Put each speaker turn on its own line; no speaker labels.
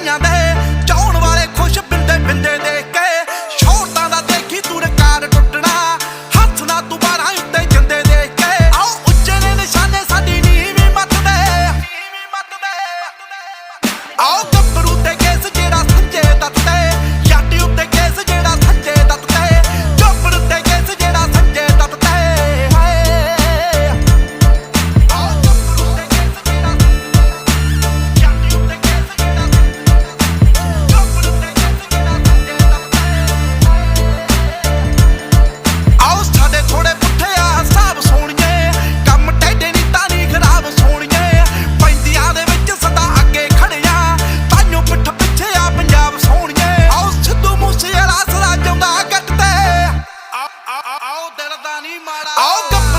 ਵਧਾਈਆਂ ਦੇ ਚਾਉਣ ਵਾਲੇ ਖੁਸ਼ ਬਿੰਦੇ ਬਿੰਦੇ ਦੇ ਕੇ। ਸ਼ੌਰਤਾਂ ਦਾ ਦੇਖੀ ਤੂੰ ਰਿਕਾਰਡ ਟੁੱਟਣਾ, ਹੱਥ ਨਾ ਤੂੰ ਬਾਰਾਂ ਉੱਤੇ ਜਿੰਦੇ ਦੇ ਕੇ। ਆਓ, ਉੱਚੇ ਨੇ ਨਿਸ਼ਾਨੇ ਸਾਡੀ ਨੀਵੀਂ ਮੱਤ ਦੇ। ਆਓ ਗੱਭਰੂ ਤੇ ਕੇਸ I'll go.